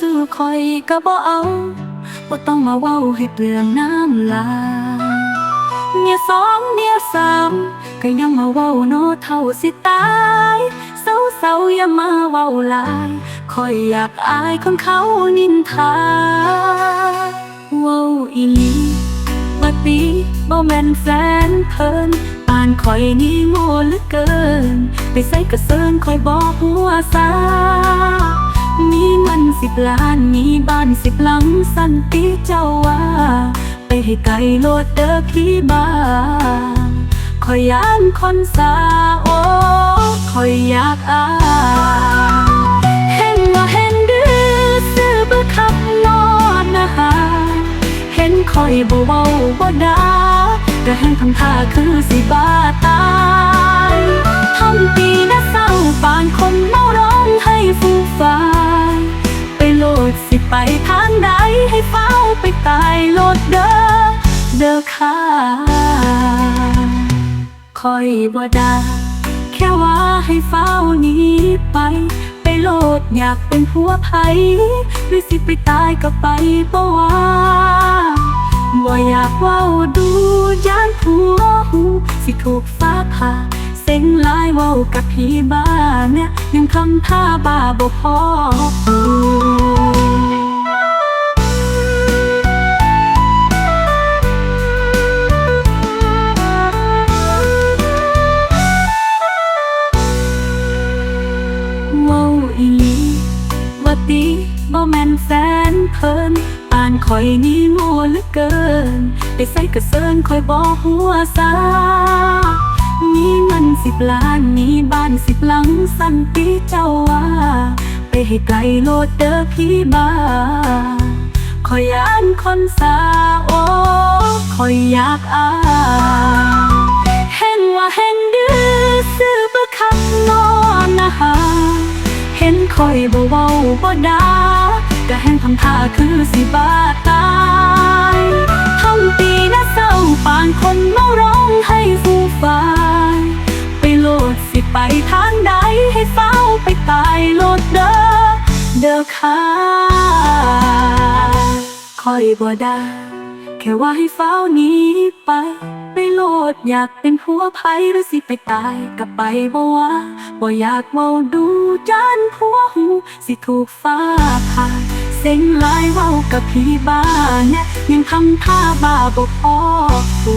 ซื่อๆคอยก็บ่เอาบ่ต้องมาเว้าให้เปลืองน้ำลายเนี่ยสองเนี่ยสามก็ยังมาเว้าโนเท่าสิตายเศร้าๆอย่ามาเว้าลายคอยอยากอายคนเขานินทาเว้าอีลีว่าตีบ่แม่นแฟนเพิ่น ปานคอยนี่โง่เหลือเกิน ไปใส่กระเซินคอยบอกหัวซามีเงินสิบล้านมีบ้านสิบหลังสันติเจ้าว่า ไปให้ไกลโลดเด้อพี่บ้าคอยยานคนสาโอ้คอยอยากอาเห็นว่าเห็นดื้อซื้อบ่ขับนอนนะฮะเห็นคอยบ่เว้าบ่ได่าก็แห่งทำท่าคือสิบาตายทำปีนะเศร้าปานคนเมาร้องให้ฟูฟ้าไปโลดสิไปทางใดให้เฝ้าไปตายโลดเด้อเด้อค่ะคอยบ่ด่าแค่ว่าให้เฝ้านี้ไป ไปโลดอยากเป็นผัวไผหรือสิไปตายก็ไปบ่ว่า บ่อยากเว้าดูย่านผัวหูสิถูกฟ้าผ่าเซ็งลายเว้ากับพี่บ้าเนี่ยยังทำท่าบ้าบ่พอเว้าอีหลีว่าตีบ่แม่นแฟนเพิ่น คอยนี่โง่เหลือเกิน ไปใส่กระเซินคอยบอกหัวซามีเงินสิบล้านมีบ้านสิบหลังสันติเจ้าว่า ไปให้ไกลโลดเด้อพี่บ้าคอยยานคนสาโอ้คอยอยากอายเห็นว่าเห็นดื้อซื้อบ่คักนอนนะฮะเห็นคอยบ่เว้าบ่ด่าำท่าคือสิบาตายทำตีนะเศร้าปานคนเมาร้องให้ฟูฟ้ายไปโลดสิไปทางใดให้เฝ้าไปตายโลดเด้อเด้อค่ะคอยบ่ได้แค่ว่าให้เฝ้าหนี้ไปไปโลดอยากเป็นผัวไผหรือสิไปตายก็ไปบ่ว่าบ่อยากเมาดูจานผัวหูสิถูกฟ้าผ่า เซ็งหลายเว้ากับพี่บ้าเนี่ยยังทำท่าบ้าบอพอคู